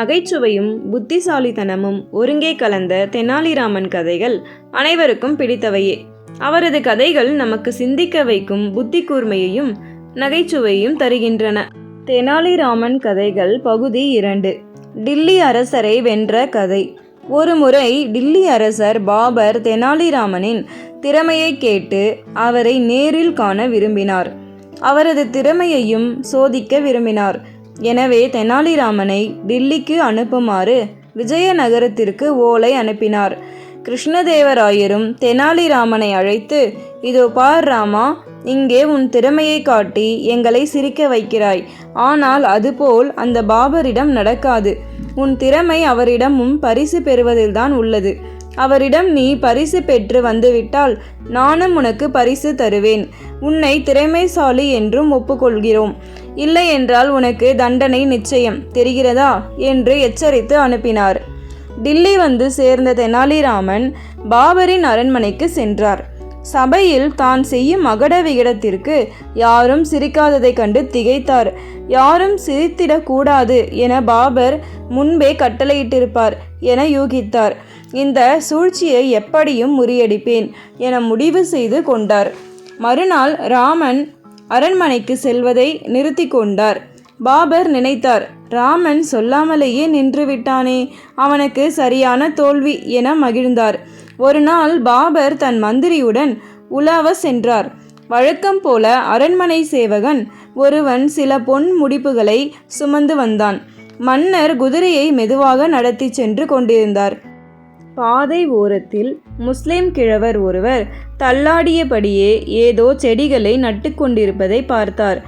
நகைச்சுவையும் புத்திசாலித்தனமும் ஒருங்கே கலந்த தெனாலிராமன் கதைகள் அனைவருக்கும் பிடித்தவையே. அவரது கதைகள் நமக்கு சிந்திக்க வைக்கும் புத்தி கூர்மையையும் நகைச்சுவையும் தருகின்றன. தெனாலிராமன் கதைகள் பகுதி இரண்டு. டில்லி அரசரை வென்ற கதை. ஒருமுறை டில்லி அரசர் பாபர் தெனாலிராமனின் திறமையை கேட்டு அவரை நேரில் காண விரும்பினார். அவரது திறமையையும் சோதிக்க விரும்பினார். எனவே தெனாலிராமனை டில்லிக்கு அனுப்புமாறு விஜயநகரத்திற்கு ஓலை அனுப்பினார். கிருஷ்ணதேவராயரும் தெனாலிராமனை அழைத்து இதோ பார் ராமா இங்கே உன் திறமையை காட்டி எங்களை சிரிக்க வைக்கிறாய். ஆனால் அதுபோல் அந்த பாபரிடம் நடக்காது. உன் திறமை அவரிடமும் பரிசு பெறுவதில்தான் உள்ளது. அவரிடம் நீ பரிசு பெற்று வந்துவிட்டால் நானும் உனக்கு பரிசு தருவேன். உன்னை திறமைசாலி என்றும் ஒப்புக்கொள்கிறோம். இல்லை என்றால் உனக்கு தண்டனை நிச்சயம். தெரிகிறதா? என்று எச்சரித்து அனுப்பினார். டில்லி வந்து சேர்ந்த தெனாலிராமன் பாபரின் அரண்மனைக்கு சென்றார். சபையில் தான் செய்யும் அகட விகடத்திற்கு யாரும் சிரிக்காததைக் கண்டு திகைத்தார். யாரும் சிரித்திடக்கூடாது என பாபர் முன்பே கட்டளையிட்டிருப்பார். என யூகித்தார். இந்த சூழ்ச்சியை எப்படியும் முறியடிப்பேன் என முடிவு செய்து கொண்டார். மறுநாள் ராமன் அரண்மனைக்கு செல்வதை நிறுத்தி கொண்டார். பாபர் நினைத்தார் ராமன் சொல்லாமலேயே நின்று விட்டானே அவனுக்கு சரியான தோல்வி என மகிழ்ந்தார். ஒரு நாள் பாபர் தன் மந்திரியுடன் உலாவ சென்றார். வழக்கம் போல அரண்மனை சேவகன் ஒருவன் சில பொன் முடிப்புகளை சுமந்து வந்தான். மன்னர் குதிரையை மெதுவாக நடத்தி சென்று கொண்டிருந்தார். பாதை ஓரத்தில் முஸ்லிம் கிழவர் ஒருவர் தள்ளாடியபடியே ஏதோ செடிகளை நட்டு கொண்டிருப்பதை பார்த்தார்.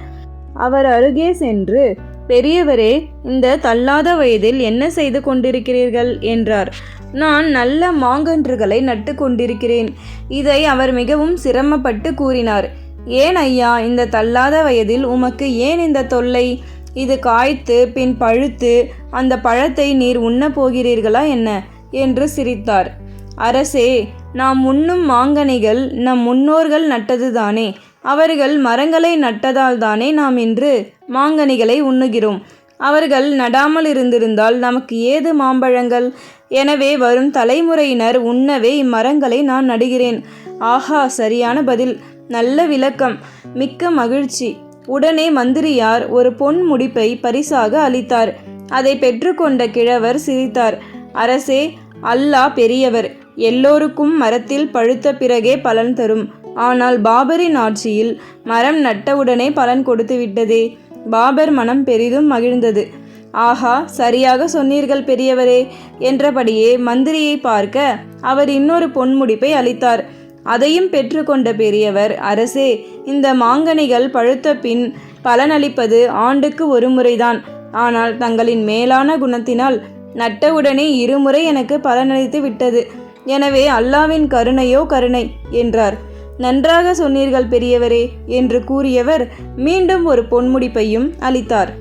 அவர் அருகே சென்று பெரியவரே இந்த தள்ளாத வயதில் என்ன செய்து கொண்டிருக்கிறீர்கள்? என்றார். நான் நல்ல மாங்கன்றுகளை நட்டு கொண்டிருக்கிறேன். இதை அவர் மிகவும் சிரமப்பட்டு கூறினார். ஏன் ஐயா இந்த தள்ளாத வயதில் உமக்கு ஏன் இந்த தொல்லை? இது காய்த்து பின் பழுத்து அந்த பழத்தை நீர் உண்ணப் போகிறீர்களா என்ன? என்று சிரித்தார். அரசே நாம் உண்ணும் மாங்கனிகள் நம் முன்னோர்கள் நட்டதுதானே. அவர்கள் மரங்களை நட்டதால் தானே நாம் இன்று மாங்கனிகளை உண்ணுகிறோம். அவர்கள் நடாமல் இருந்திருந்தால் நமக்கு ஏது மாம்பழங்கள்? எனவே வரும் தலைமுறையினர் உண்ணவே இம்மரங்களை நான் நடுகிறேன். ஆஹா சரியான பதில். நல்ல விளக்கம். மிக்க மகிழ்ச்சி. உடனே மந்திரியார் ஒரு பொன் முடிப்பை பரிசாக அளித்தார். அதை பெற்றுக்கொண்ட கிழவர் சிரித்தார். அரசே அல்லாஹ் பெரியவர் எல்லோருக்கும் மரத்தில் பழுத்த பிறகே பலன் தரும். ஆனால் பாபரின் ஆட்சியில் மரம் நட்டவுடனே பலன் கொடுத்து விட்டதே. பாபர் மனம் பெரிதும் மகிழ்ந்தது. ஆஹா சரியாக சொன்னீர்கள் பெரியவரே என்றபடியே மந்திரியை பார்க்க அவர் இன்னொரு பொன்முடிப்பை அளித்தார். அதையும் பெற்றுக்கொண்ட பெரியவர் அரசே இந்த மாங்கனிகள் பழுத்த பின் பலனளிப்பது ஆண்டுக்கு ஒரு முறைதான். ஆனால் தங்களின் மேலான குணத்தினால் நட்டவுடனே இருமுறை எனக்கு பலனளித்து விட்டது. எனவே அல்லாவின் கருணையோ கருணை என்றார். நன்றாக சொன்னீர்கள் பெரியவரே என்று கூறியவர் மீண்டும் ஒரு பொன்முடிப்பையும் அளித்தார்.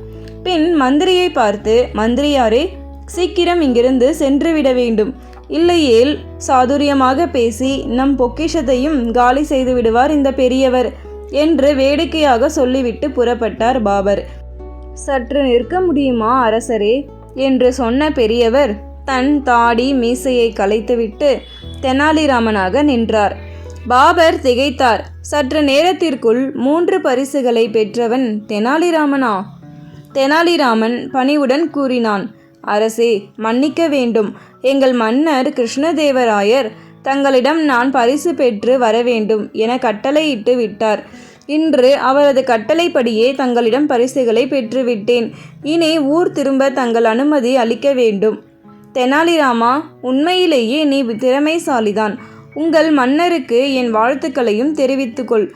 பின் மந்திரியை பார்த்து மந்திரியாரே சீக்கிரம் இங்கிருந்து சென்றுவிட வேண்டும். இல்லையேல் சாதுரியமாக பேசி நம் பொக்கிஷத்தையும் காலி செய்து விடுவார் இந்த பெரியவர் என்று வேடிக்கையாக சொல்லிவிட்டு புறப்பட்டார் பாபர். சற்று நிற்க முடியுமா அரசரே? என்று சொன்ன பெரியவர் தன் தாடி மீசையை கலைத்துவிட்டு தெனாலிராமனாக நின்றார். பாபர் திகைத்தார். சற்று நேரத்திற்குள் மூன்று பரிசுகளை பெற்றவன் தெனாலிராமனா? தெனாலிராமன் பணிவுடன் கூறினான் அரசே மன்னிக்க வேண்டும். எங்கள் மன்னர் கிருஷ்ணதேவராயர் தங்களிடம் நான் பரிசு பெற்று வர வேண்டும் என கட்டளையிட்டு விட்டார். இன்று அவரது கட்டளைப்படியே தங்களிடம் பரிசுகளை பெற்றுவிட்டேன். இனி ஊர் திரும்ப தங்கள் அனுமதி அளிக்க வேண்டும். தெனாலிராமா உண்மையிலேயே நீ திறமைசாலிதான். உங்கள் மன்னருக்கு என் வாழ்த்துக்களையும் தெரிவித்துக்கொள்.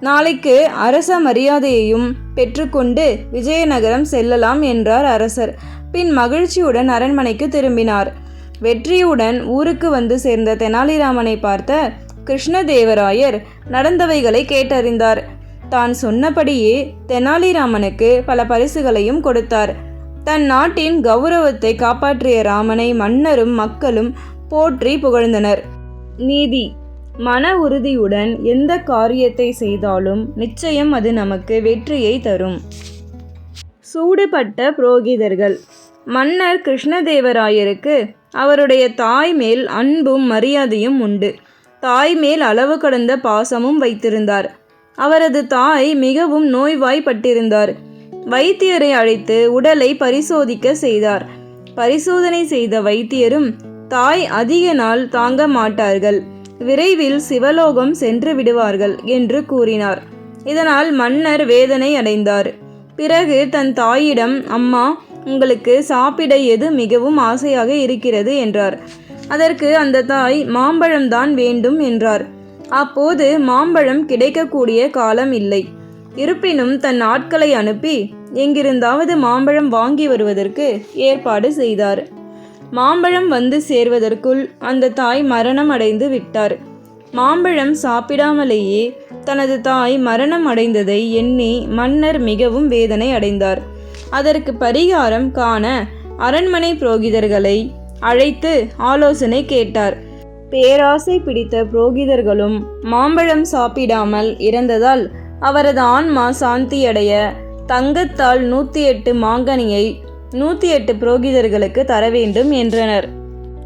நாளைக்கு அரச மரியாதையையும் பெற்றுக்கொண்டு விஜயநகரம் செல்லலாம் என்றார் அரசர். பின் மகிழ்ச்சியுடன் அரண்மனைக்கு திரும்பினார். வெற்றியுடன் ஊருக்கு வந்து சேர்ந்த தெனாலிராமனை பார்த்த கிருஷ்ணதேவராயர் நடந்தவைகளை கேட்டறிந்தார். தான் சொன்னபடியே தெனாலிராமனுக்கு பல பரிசுகளையும் கொடுத்தார். தன் நாட்டின் கௌரவத்தை காப்பாற்றிய ராமனை மன்னரும் மக்களும் போற்றி புகழ்ந்தனர். நீதி மன உறுதியுடன் எந்த காரியத்தை செய்தாலும் நிச்சயம் அது நமக்கு வெற்றியை தரும். சூடுபட்ட புரோகிதர்கள். மன்னர் கிருஷ்ணதேவராயருக்கு அவருடைய தாய் மேல் அன்பும் மரியாதையும் உண்டு. தாய் மேல் அளவு கடந்த பாசமும் வைத்திருந்தார். அவரது தாய் மிகவும் நோய்வாய்ப்பட்டிருந்தார். வைத்தியரை அழைத்து உடலை பரிசோதிக்க செய்தார். பரிசோதனை செய்த வைத்தியரும் தாய் அதிக நாள் தாங்க மாட்டார்கள். விரைவில் சிவலோகம் சென்று விடுவார்கள் என்று கூறினார். இதனால் மன்னர் வேதனை அடைந்தார். பிறகு தன் தாயிடம் அம்மா உங்களுக்கு சாப்பிட எது மிகவும் ஆசையாக இருக்கிறது என்றார். அதற்கு அந்த தாய் மாம்பழம்தான் வேண்டும் என்றார். அப்போது மாம்பழம் கிடைக்கக்கூடிய காலம் இல்லை. இருப்பினும் தன் ஆட்களை அனுப்பி எங்கிருந்தாவது மாம்பழம் வாங்கி வருவதற்கு ஏற்பாடு செய்தார். மாம்பழம் வந்து சேர்வதற்குள் அந்த தாய் மரணம் அடைந்து விட்டார். மாம்பழம் சாப்பிடாமலேயே தனது தாய் மரணம் அடைந்ததை எண்ணி மன்னர் மிகவும் வேதனை அடைந்தார். அதற்கு பரிகாரம் காண அரண்மனை புரோகிதர்களை அழைத்து ஆலோசனை கேட்டார். பேராசை பிடித்த புரோகிதர்களும் மாம்பழம் சாப்பிடாமல் இறந்ததால் அவரது ஆன்மா சாந்தியடைய தங்கத்தால் நூற்றி எட்டு மாங்கனியை நூற்றி எட்டு புரோகிதர்களுக்கு தர வேண்டும் என்றனர்.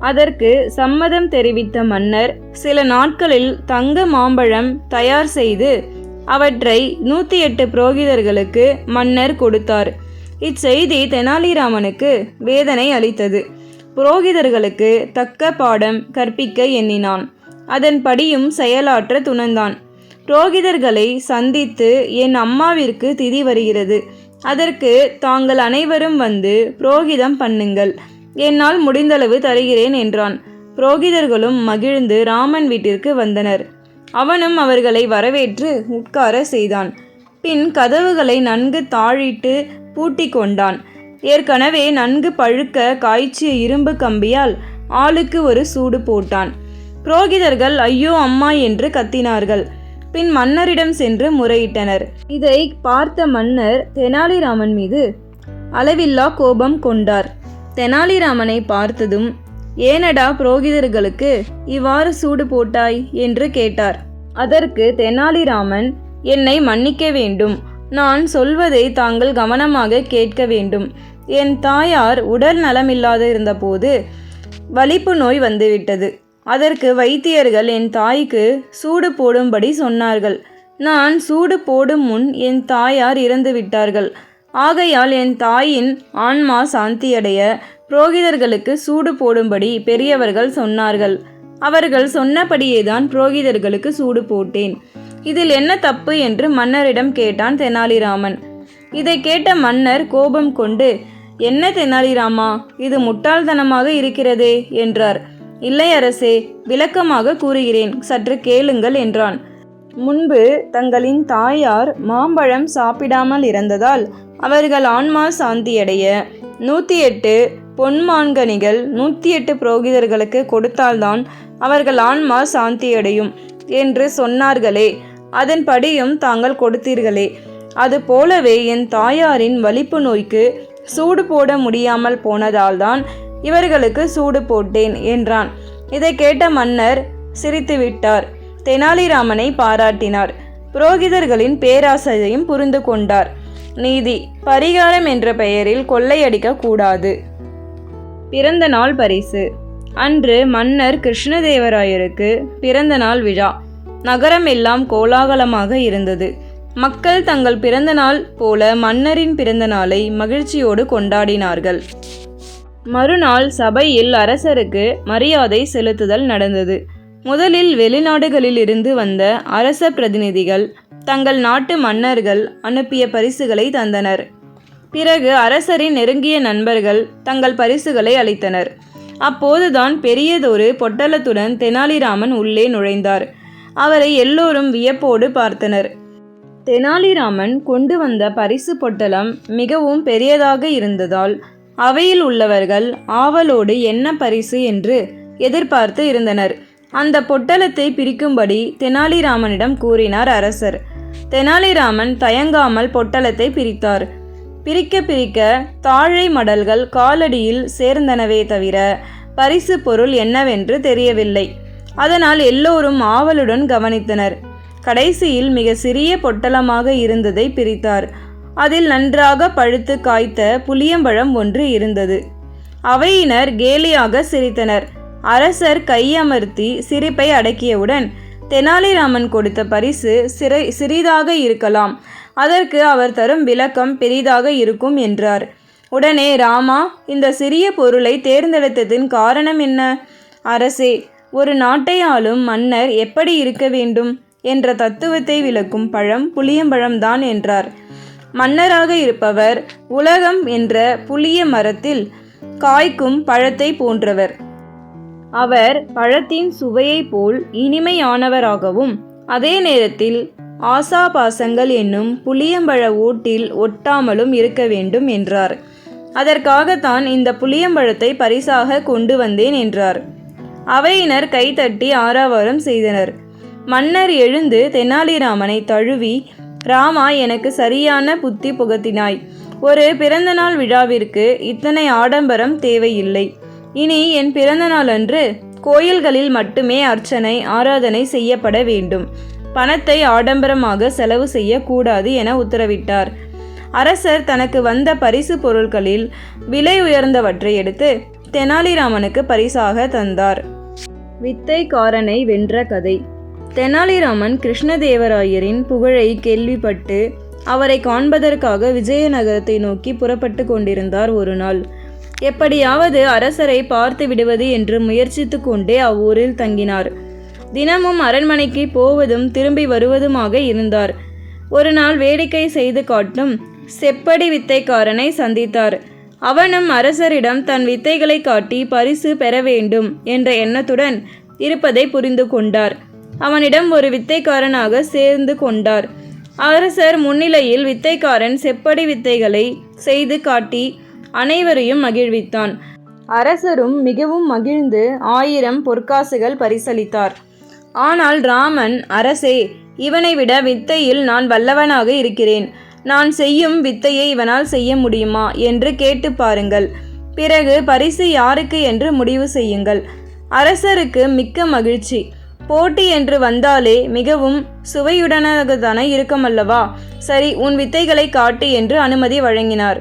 அதற்கு சம்மதம் தெரிவித்த மன்னர் சில நாட்களில் தங்க மாம்பழம் தயார் செய்து அவற்றை நூற்றி எட்டு புரோகிதர்களுக்கு மன்னர் கொடுத்தார். இச்செய்தி தெனாலிராமனுக்கு வேதனை அளித்தது. புரோகிதர்களுக்கு தக்க பாடம் கற்பிக்க எண்ணினான். அதன்படியும் செயலாற்ற துணந்தான். புரோகிதர்களை சந்தித்து என் அம்மாவிற்கு திதி வருகிறது. அதற்கு தாங்கள் அனைவரும் வந்து புரோகிதம் பண்ணுங்கள். என்னால் முடிந்தளவு தருகிறேன் என்றான். புரோகிதர்களும் மகிழ்ந்து ராமன் வீட்டிற்கு வந்தனர். அவனும் அவர்களை வரவேற்று உட்கார செய்தான். பின் கதவுகளை நன்கு தாழிட்டு பூட்டி கொண்டான் ஏற்கனவே நன்கு பழுக்க காய்ச்சிய இரும்பு கம்பியால் ஆளுக்கு ஒரு சூடு போட்டான். புரோகிதர்கள் ஐயோ அம்மா என்று கத்தினார்கள். பின் மன்னரிடம் சென்று முறையிட்டனர். இதை பார்த்த மன்னர் தெனாலிராமன் மீது அளவில்லா கோபம் கொண்டார். தெனாலிராமனை பார்த்ததும் ஏனடா புரோகிதர்களுக்கு இவ்வாறு சூடு போட்டாய்? என்று கேட்டார். அதற்கு தெனாலிராமன் என்னை மன்னிக்க வேண்டும். நான் சொல்வதை தாங்கள் கவனமாக கேட்க வேண்டும். என் தாயார் உடல் நலமில்லாத இருந்தபோது வலிப்பு நோய் வந்துவிட்டது. அதற்கு வைத்தியர்கள் என் தாய்க்கு சூடு போடும்படி சொன்னார்கள். நான் சூடு போடும் முன் என் தாயார் இறந்து விட்டார்கள். ஆகையால் என் தாயின் ஆன்மா சாந்தியடைய புரோகிதர்களுக்கு சூடு போடும்படி பெரியவர்கள் சொன்னார்கள். அவர்கள் சொன்னபடியேதான் புரோகிதர்களுக்கு சூடு போட்டேன். இதில் என்ன தப்பு என்று மன்னரிடம் கேட்டான் தெனாலிராமன். இதை கேட்ட மன்னர் கோபம் கொண்டு என்ன தெனாலிராமா இது முட்டாள்தனமாக இருக்கிறதே என்றார். இல்லை அரசே விளக்கமாக கூறுகிறேன் சற்று கேளுங்கள் என்றான். முன்பு தங்களின் தாயார் மாம்பழம் சாப்பிடாமல் இருந்ததால் அவர்கள் ஆன்மா சாந்தியடைய நூற்றி எட்டு பொன்மான்கனிகள் நூற்றி எட்டு புரோகிதர்களுக்கு கொடுத்தால்தான் அவர்கள் ஆன்மா சாந்தியடையும் என்று சொன்னார்களே அதன்படியும் தாங்கள் கொடுத்தீர்களே. அது போலவே என் தாயாரின் வலிப்பு நோய்க்கு சூடு போட முடியாமல் போனதால்தான் இவர்களுக்கு சூடு போட்டேன் என்றான். இதை கேட்ட மன்னர் சிரித்துவிட்டார். தெனாலிராமனை பாராட்டினார். புரோகிதர்களின் பேராசையையும் புரிந்து கொண்டார். நீதி பரிகாரம் என்ற பெயரில் கொள்ளையடிக்க கூடாது. பிறந்த நாள் பரிசு. அன்று மன்னர் கிருஷ்ணதேவராயருக்கு பிறந்த நாள் விழா. நகரம் எல்லாம் கோலாகலமாக இருந்தது. மக்கள் தங்கள் பிறந்த நாள் போல மன்னரின் பிறந்த நாளை மகிழ்ச்சியோடு கொண்டாடினார்கள். மறுநாள் சபையில் அரசருக்கு மரியாதை செலுத்துதல் நடந்தது. முதலில் வெளிநாடுகளில் இருந்து வந்த அரச பிரதிநிதிகள் தங்கள் நாட்டு மன்னர்கள் அனுப்பிய பரிசுகளை தந்தனர். பிறகு அரசரின் நெருங்கிய நண்பர்கள் தங்கள் பரிசுகளை அளித்தனர். அப்போதுதான் பெரியதொரு பொட்டலத்துடன் தெனாலிராமன் உள்ளே நுழைந்தார். அவரை எல்லோரும் வியப்போடு பார்த்தனர். தெனாலிராமன் கொண்டு வந்த பரிசு பொட்டலம் மிகவும் பெரியதாக இருந்ததால் அவையில் உள்ளவர்கள் ஆவலோடு என்ன பரிசு என்று எதிர்பார்த்து இருந்தனர். அந்த பொட்டலத்தை பிரிக்கும்படி தெனாலிராமனிடம் கூறினார் அரசர். தெனாலிராமன் தயங்காமல் பொட்டலத்தை பிரித்தார். பிரிக்க பிரிக்க தாழை மடல்கள் காலடியில் சேர்ந்தனவே தவிர பரிசு பொருள் என்னவென்று தெரியவில்லை. அதனால் எல்லோரும் ஆவலுடன் கவனித்தனர். கடைசியில் மிக சிறிய பொட்டலமாக இருந்ததை பிரித்தார். அதில் நன்றாக பழுத்து காய்த்த புளியம்பழம் ஒன்று இருந்தது. அவையினர் கேலியாக சிரித்தனர். அரசர் கையமர்த்தி சிரிப்பை அடக்கியவுடன் தெனாலிராமன் கொடுத்த பரிசு சிறை சிறிதாக இருக்கலாம். அதற்கு அவர் தரும் விளக்கம் பெரிதாக இருக்கும் என்றார். உடனே ராமா இந்த சிறிய பொருளை தேர்ந்தெடுத்ததின் காரணம் என்ன? அரசே ஒரு நாட்டை ஆளும் மன்னர் எப்படி இருக்க வேண்டும் என்ற தத்துவத்தை விளக்கும் பழம் புளியம்பழம்தான் என்றார். மன்னராக இருப்பவர் உலகம் என்ற புளிய மரத்தில் காய்க்கும் பழத்தை போன்றவர். அவர் பழத்தின் சுவையைப் போல் இனிமையானவராகவும் அதே நேரத்தில் ஆசாபாசங்கள் என்னும் புளியம்பழ ஓட்டில் ஒட்டாமலும் இருக்க வேண்டும் என்றார். அதற்காகத்தான் இந்த புளியம்பழத்தை பரிசாக கொண்டு வந்தேன் என்றார். அவையினர் கைதட்டி ஆராவாரம் செய்தனர். மன்னர் எழுந்து தெனாலிராமனை தழுவி ராமா எனக்கு சரியான புத்தி புகத்தினாய் ஒரு பிறந்தநாள் விழாவிற்கு இத்தனை ஆடம்பரம் தேவையில்லை. இனி என் பிறந்தநாள் அன்று கோயில்களில் மட்டுமே அர்ச்சனை ஆராதனை செய்யப்பட வேண்டும். பணத்தை ஆடம்பரமாக செலவு செய்யக்கூடாது என உத்தரவிட்டார். அரசர் தனக்கு வந்த பரிசு பொருட்களில் விலை உயர்ந்தவற்றை எடுத்து தெனாலிராமனுக்கு பரிசாக தந்தார். வித்தைக்காரனை வென்ற கதை. தெனாலிராமன் கிருஷ்ணதேவராயரின் புகழை கேள்விப்பட்டு அவரை காண்பதற்காக விஜயநகரத்தை நோக்கி புறப்பட்டு கொண்டிருந்தார் ஒரு நாள் எப்படியாவது அரசரை பார்த்து விடுவது என்று முயற்சித்து கொண்டே அவ்வூரில் தங்கினார். தினமும் அரண்மனைக்கு போவதும் திரும்பி வருவதுமாக இருந்தார். ஒரு நாள் வேடிக்கை செய்து காட்டும் செப்படி வித்தைக்காரனை சந்தித்தார். அவனும் அரசரிடம் தன் வித்தைகளை காட்டி பரிசு பெற வேண்டும் என்ற எண்ணத்துடன் இருப்பதை புரிந்து கொண்டார். அவனிடம் ஒரு வித்தைக்காரனாக சேர்ந்து கொண்டார். அரசர் முன்னிலையில் வித்தைக்காரன் செப்படி வித்தைகளை செய்து காட்டி அனைவரையும் மகிழ்வித்தான். அரசரும் மிகவும் மகிழ்ந்து ஆயிரம் பொற்காசுகள் பரிசளித்தார். ஆனால் ராமன் அரசே இவனை விட வித்தையில் நான் வல்லவனாக இருக்கிறேன். நான் செய்யும் வித்தையை இவனால் செய்ய முடியுமா? என்று கேட்டு பாருங்கள். பிறகு பரிசு யாருக்கு என்று முடிவு செய்யுங்கள். அரசருக்கு மிக்க மகிழ்ச்சி. போட்டி என்று வந்தாலே மிகவும் சுவையுடனாகத்தானே இருக்குமல்லவா? சரி உன் வித்தைகளை காட்டு என்று அனுமதி வழங்கினார்.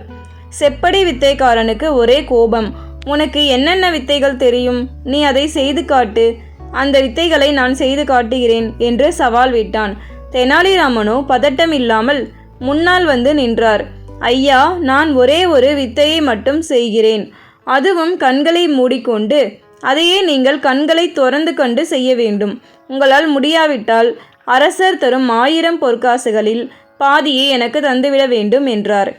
செப்படி வித்தைக்காரனுக்கு ஒரே கோபம். உனக்கு என்னென்ன வித்தைகள் தெரியும்? நீ அதை செய்து காட்டு. அந்த வித்தைகளை நான் செய்து காட்டுகிறேன் என்று சவால் விட்டான். தெனாலிராமனோ பதட்டம் இல்லாமல் முன்னால் வந்து நின்றார். ஐயா நான் ஒரே ஒரு வித்தையை மட்டும் செய்கிறேன். அதுவும் கண்களை மூடிக்கொண்டு அதையே நீங்கள் கண்களை திறந்து கொண்டு செய்ய வேண்டும். உங்களால் முடியாவிட்டால் அரசர் தரும் ஆயிரம் பொற்காசுகளில் பாதியை எனக்கு தந்துவிட வேண்டும் என்றார்.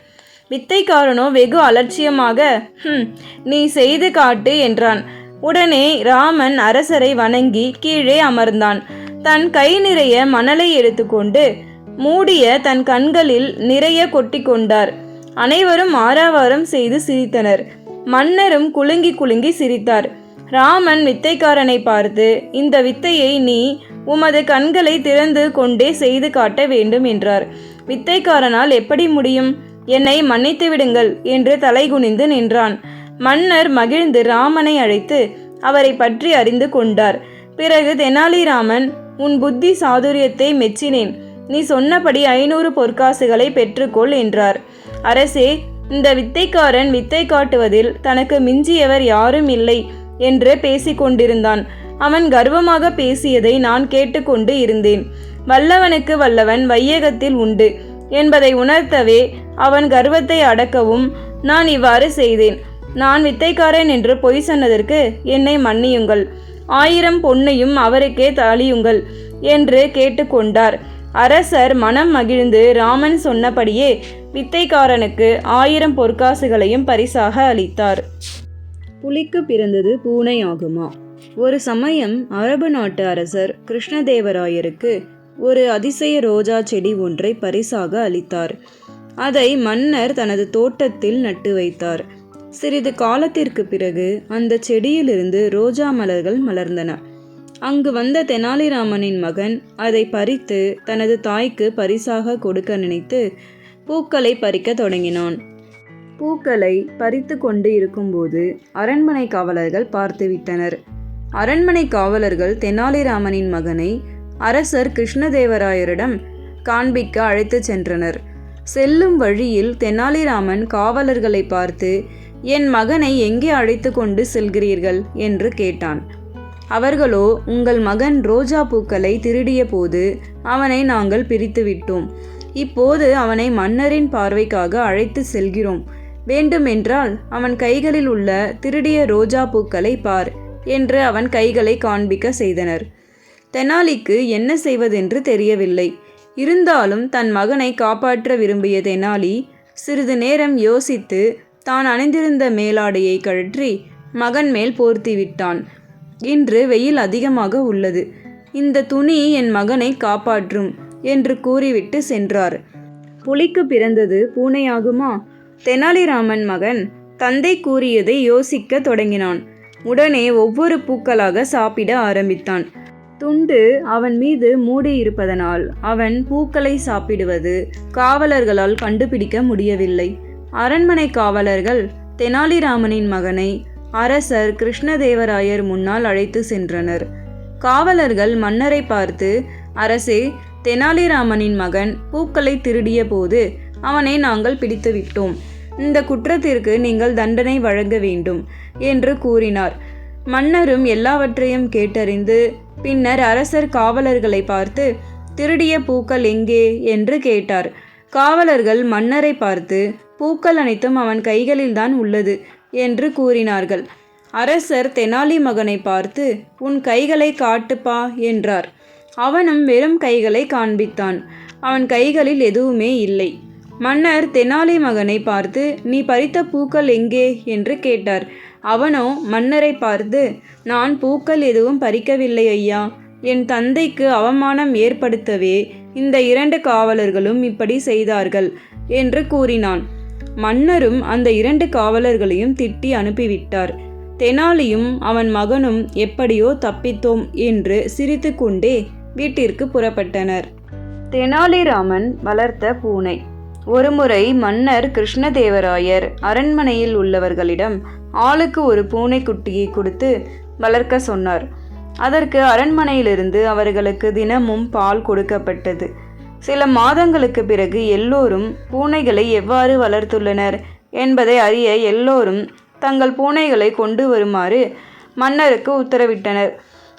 வித்தைக்காரனோ வெகு அலட்சியமாக "ஹும், நீ செய்து காட்டு என்றான். உடனே ராமன் அரசரை வணங்கி கீழே அமர்ந்தான். தன் கை நிறைய மணலை எடுத்துக்கொண்டு மூடிய தன் கண்களில் நிறைய கொட்டி கொண்டார். அனைவரும் ஆரவாரம் செய்து சிரித்தனர். மன்னரும் குலுங்கி குலுங்கி சிரித்தார். ராமன் வித்தைக்காரனை பார்த்து இந்த வித்தையை நீ உமது கண்களை திறந்து கொண்டே செய்து காட்ட வேண்டும் என்றார். வித்தைக்காரனால் எப்படி முடியும்? என்னை மன்னித்து விடுங்கள் என்று தலைகுனிந்து நின்றான். மன்னர் மகிழ்ந்து ராமனை அழைத்து அவரை பற்றி அறிந்து கொண்டார். பிறகு தெனாலிராமன் உன் புத்தி சாதுரியத்தை மெச்சினேன். நீ சொன்னபடி ஐநூறு பொற்காசுகளை பெற்றுக்கொள் என்றார். அரசே இந்த வித்தைக்காரன் வித்தை காட்டுவதில் தனக்கு மிஞ்சியவர் யாரும் இல்லை என்று பேசிக்கொண்டிருந்தான் அவன் கர்வமாக பேசியதை நான் கேட்டுக்கொண்டு இருந்தேன். வல்லவனுக்கு வல்லவன் வையகத்தில் உண்டு என்பதை உணர்த்தவே அவன் கர்வத்தை அடக்கவும் நான் இவ்வாறு செய்தேன். நான் வித்தைக்காரன் என்று பொய் சொன்னதற்கு என்னை மன்னியுங்கள். ஆயிரம் பொன்னையும் அவருக்கே தாளியுங்கள் என்று கேட்டுக்கொண்டார் அரசர் மனம் மகிழ்ந்து ராமன் சொன்னபடியே வித்தைக்காரனுக்கு ஆயிரம் பொற்காசுகளையும் பரிசாக அளித்தார். புலிக்கு பிறந்தது பூனை ஆகுமா ஒரு சமயம் அரபு நாட்டு அரசர் கிருஷ்ணதேவராயருக்கு ஒரு அதிசய ரோஜா செடி ஒன்றை பரிசாக அளித்தார். அதை மன்னர் தனது தோட்டத்தில் நட்டு வைத்தார். சிறிது காலத்திற்கு பிறகு அந்த செடியிலிருந்து ரோஜா மலர்கள் மலர்ந்தன. அங்கு வந்த தெனாலிராமனின் மகன் அதை பறித்து தனது தாய்க்கு பரிசாக கொடுக்க நினைத்து பூக்களை பறிக்கத் தொடங்கினான். பூக்களை பறித்து கொண்டு இருக்கும்போது அரண்மனை காவலர்கள் பார்த்துவிட்டனர் அரண்மனை காவலர்கள் தெனாலிராமனின் மகனை அரசர் கிருஷ்ணதேவராயரிடம் காண்பிக்க அழைத்துச் சென்றனர். செல்லும் வழியில் தெனாலிராமன் காவலர்களை பார்த்து என் மகனை எங்கே அழைத்து கொண்டு செல்கிறீர்கள்? என்று கேட்டான். அவர்களோ உங்கள் மகன் ரோஜா பூக்களை திருடிய போது அவனை நாங்கள் பிரித்து விட்டோம். இப்போது அவனை மன்னரின் பார்வைக்காக அழைத்து செல்கிறோம். வேண்டுமென்றால் அவன் கைகளில் உள்ள திருடிய ரோஜா பூக்களை பார் என்று அவன் கைகளை காண்பிக்க செய்தனர். தெனாலிக்கு என்ன செய்வதென்று தெரியவில்லை. இருந்தாலும் தன் மகனை காப்பாற்ற விரும்பிய தெனாலி சிறிது நேரம் யோசித்து தான் அணிந்திருந்த மேலாடையை கழற்றி மகன் மேல் போர்த்தி விட்டான். இன்று வெயில் அதிகமாக உள்ளது. இந்த துணி என் மகனை காப்பாற்றும் என்று கூறிவிட்டு சென்றார். புலிக்கு பிறந்தது பூனையாகுமா? தெனாலிராமன் மகன் தந்தை கூறியதை யோசிக்க தொடங்கினான். உடனே ஒவ்வொரு பூக்களாக சாப்பிட ஆரம்பித்தான். துண்டு அவன் மீது மூடியிருப்பதனால் அவன் பூக்களை சாப்பிடுவது காவலர்களால் கண்டுபிடிக்க முடியவில்லை. அரண்மனை காவலர்கள் தெனாலிராமனின் மகனை அரசர் கிருஷ்ணதேவராயர் முன்னால் அழைத்து சென்றனர். காவலர்கள் மன்னரை பார்த்து அரசே தெனாலிராமனின் மகன் பூக்களை திருடிய போது அவனை நாங்கள் பிடித்து விட்டோம். இந்த குற்றத்திற்கு நீங்கள் தண்டனை வழங்க வேண்டும் என்று கூறினார். மன்னரும் எல்லாவற்றையும் கேட்டறிந்து பின்னர் அரசர் காவலர்களை பார்த்து திருடிய பூக்கள் எங்கே? என்று கேட்டார். காவலர்கள் மன்னரை பார்த்து பூக்கள் அனைத்தும் அவன் கைகளில்தான் உள்ளது. என்று கூறினார்கள். அரசர் தெனாலி மகனை பார்த்து உன் கைகளை காட்டுப்பா என்றார். அவனும் வெறும் கைகளை காண்பித்தான். அவன் கைகளில் எதுவுமே இல்லை. மன்னர் தெனாலி மகனை பார்த்து நீ பறித்த பூக்கள் எங்கே? என்று கேட்டார். அவனோ மன்னரை பார்த்து நான் பூக்கள் எதுவும் பறிக்கவில்லை ஐயா. என் தந்தைக்கு அவமானம் ஏற்படுத்தவே இந்த இரண்டு காவலர்களும் இப்படி செய்தார்கள் என்று கூறினான். மன்னரும் அந்த இரண்டு காவலர்களையும் திட்டி அனுப்பிவிட்டார். தெனாலியும் அவன் மகனும் எப்படியோ தப்பித்தோம் என்று சிரித்துக்கொண்டே வீட்டிற்கு புறப்பட்டனர். தெனாலிராமன் வளர்த்த பூனை. ஒருமுறை மன்னர் கிருஷ்ணதேவராயர் அரண்மனையில் உள்ளவர்களிடம் ஆளுக்கு ஒரு பூனைக்குட்டியை கொடுத்து வளர்க்க சொன்னார். அதற்கு அரண்மனையிலிருந்து அவர்களுக்கு தினமும் பால் கொடுக்கப்பட்டது. சில மாதங்களுக்கு பிறகு எல்லோரும் பூனைகளை எவ்வாறு வளர்த்துள்ளனர் என்பதை அறிய எல்லோரும் தங்கள் பூனைகளை கொண்டு வருமாறு மன்னருக்கு உத்தரவிட்டனர்.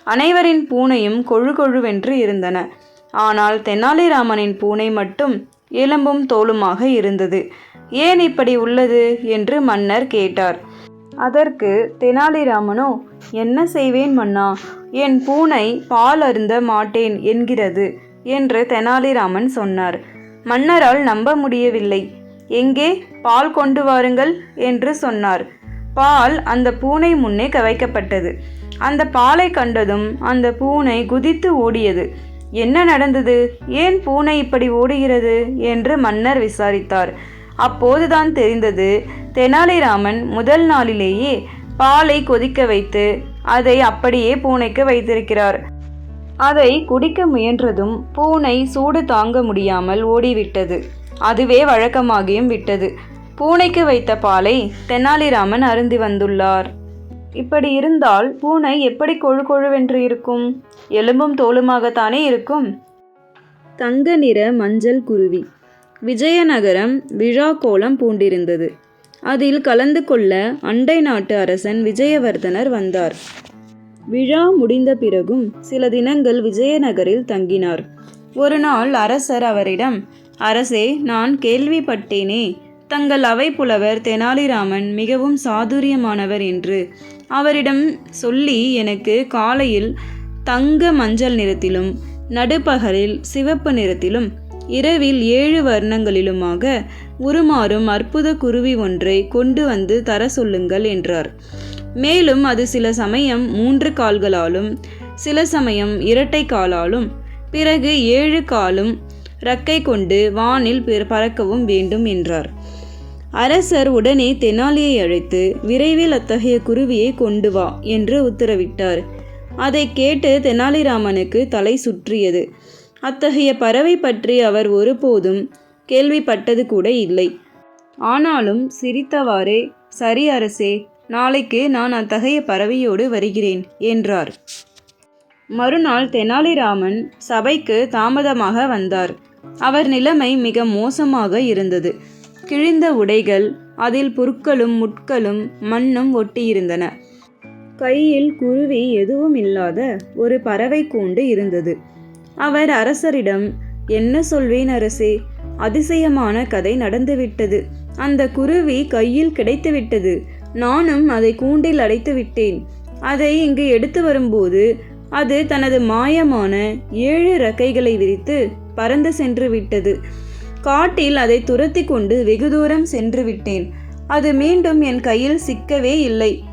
அனைவரின் பூனையும் கொழு கொழுவென்று இருந்தன. ஆனால் தெனாலிராமனின் பூனை மட்டும் எலும்பும் தோலுமாக இருந்தது. ஏன் இப்படி உள்ளது என்று மன்னர் கேட்டார். அதற்கு தெனாலிராமனோ என்ன செய்வேன் மன்னா? என் பூனை பால் அருந்த மாட்டேன் என்கிறது. என்று தெனாலிராமன் சொன்னார். மன்னரால் நம்ப முடியவில்லை. எங்கே? பால் கொண்டு வாருங்கள் என்று சொன்னார். பால் அந்த பூனை முன்னே கவைக்கப்பட்டது. அந்த பாலை கண்டதும் அந்த பூனை குதித்து ஓடியது. என்ன நடந்தது? ஏன் பூனை இப்படி ஓடுகிறது? என்று மன்னர் விசாரித்தார். அப்போதுதான் தெரிந்தது தெனாலிராமன் முதல் நாளிலேயே பாலை கொதிக்க வைத்து அதை அப்படியே பூனைக்கு வைத்திருக்கிறார். அதை குடிக்க முயன்றதும் பூனை சூடு தாங்க முடியாமல் ஓடிவிட்டது. அதுவே வழக்கமாகியும் விட்டது. பூனைக்கு வைத்த பாலை தெனாலிராமன் அருந்தி வந்துள்ளார். இப்படி இருந்தால் பூனை எப்படி கொழு கொழுவென்று இருக்கும்? எலும்பும் தோலுமாகத்தானே இருக்கும்? தங்க நிற மஞ்சள் குருவி. விஜயநகரம் விழா கோலம் பூண்டிருந்தது. அதில் கலந்து கொள்ள அண்டை நாட்டு அரசன் விஜயவர்தனர் வந்தார். விழா முடிந்த பிறகும் சில தினங்கள் விஜயநகரில் தங்கினார். ஒரு நாள் அரசர் அவரிடம் அரசே நான் கேள்விப்பட்டேனே. தங்கள் அவை புலவர் தெனாலிராமன் மிகவும் சாதுரியமானவர் என்று. அவரிடம் சொல்லி எனக்கு காலையில் தங்க மஞ்சள் நிறத்திலும் நடுப்பகலில் சிவப்பு நிறத்திலும் இரவில் ஏழு வர்ணங்களிலுமாக உருமாறும் அற்புத குருவி ஒன்றை கொண்டு வந்து தர சொல்லுங்கள் என்றார். மேலும் அது சில சமயம் மூன்று கால்களாலும் சில சமயம் இரட்டை காலாலும் பிறகு ஏழு காலும் ரக்கை கொண்டு வானில் பிற- பறக்கவும் வேண்டும் என்றார். அரசர் உடனே தெனாலியை அழைத்து விரைவில் அத்தகைய குருவியை கொண்டு வா என்று உத்தரவிட்டார். அதை கேட்டு தெனாலிராமனுக்கு தலை சுற்றியது. அத்தகைய பறவை பற்றி அவர் ஒருபோதும் கேள்விப்பட்டது கூட இல்லை. ஆனாலும் சிரித்தவாறே சரி அரசே நாளைக்கு நான் அத்தகைய பறவையோடு வருகிறேன் என்றார். மறுநாள் தெனாலிராமன் சபைக்கு தாமதமாக வந்தார். அவர் நிலைமை மிக மோசமாக இருந்தது. கிழிந்த உடைகள் அதில் புற்களும் முட்களும் மண்ணும் ஒட்டியிருந்தன. கையில் குருவி எதுவும் இல்லாத ஒரு பறவை கூண்டு இருந்தது. அவர் அரசரிடம் என்ன சொல்வேன் அரசே அதிசயமான கதை நடந்துவிட்டது. அந்த குருவி கையில் கிடைத்துவிட்டது. நானும் அதை கூண்டில் அடைத்து விட்டேன். அதை இங்கு எடுத்து வரும்போது அது தனது மாயமான ஏழு ரெக்கைகளை விரித்து பறந்து சென்று விட்டது. காட்டில் அதை துரத்தி கொண்டு வெகு தூரம் சென்று விட்டேன். அது மீண்டும் என் கையில் சிக்கவே இல்லை.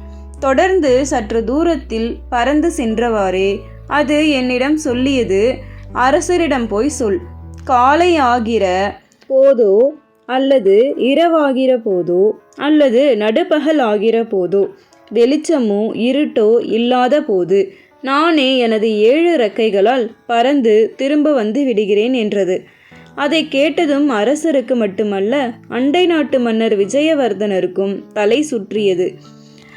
தொடர்ந்து சற்று தூரத்தில் பறந்து சென்றவாறே அது என்னிடம் சொல்லியது அரசரிடம் போய் சொல். காலை ஆகிற போதோ அல்லது இரவாகிற போதோ அல்லது நடுப்பகல் ஆகிற போதோ வெளிச்சமோ இருட்டோ இல்லாத போது நானே எனது ஏழு ரெக்கைகளால் பறந்து திரும்ப வந்து விடுகிறேன் என்றது. அதை கேட்டதும் அரசருக்கு மட்டுமல்ல அண்டை நாட்டு மன்னர் விஜயவர்தனருக்கும் தலை சுற்றியது.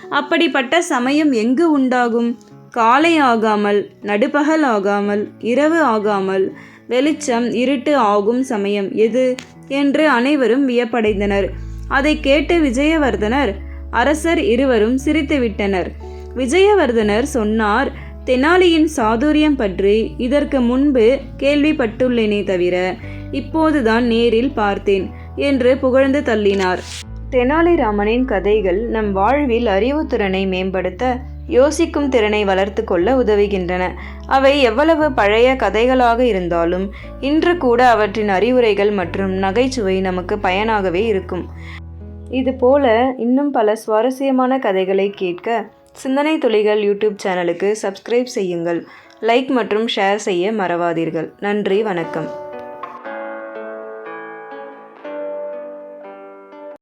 அப்படிப்பட்ட சமயம் எங்கு உண்டாகும்? காலை ஆகாமல் நடுப்பகல் ஆகாமல் இரவு ஆகாமல் வெளிச்சம் இருட்டு ஆகும் சமயம் எது? என்று அனைவரும் வியப்படைந்தனர். அதை கேட்டு விஜயவர்தனர் அரசர் இருவரும் சிரித்துவிட்டனர். விஜயவர்தனர் சொன்னார் தெனாலியின் சாதுரியம் பற்றி இதற்கு முன்பு கேள்விப்பட்டுள்ளேனே தவிர இப்போதுதான் நேரில் பார்த்தேன் என்று புகழ்ந்து தள்ளினார். தெனாலிராமனின் கதைகள் நம் வாழ்வில் அறிவுத்திறனை மேம்படுத்த யோசிக்கும் திறனை வளர்த்து கொள்ள உதவுகின்றன. அவை எவ்வளவு பழைய கதைகளாக இருந்தாலும் இன்று கூட அவற்றின் அறிவுரைகள் மற்றும் நகைச்சுவை நமக்கு பயனாகவே இருக்கும். இதுபோல இன்னும் பல சுவாரஸ்யமான கதைகளை கேட்க சிந்தனை துளிகள் யூடியூப் சேனலுக்கு சப்ஸ்கிரைப் செய்யுங்கள். லைக் மற்றும் ஷேர் செய்ய மறவாதீர்கள். நன்றி வணக்கம்.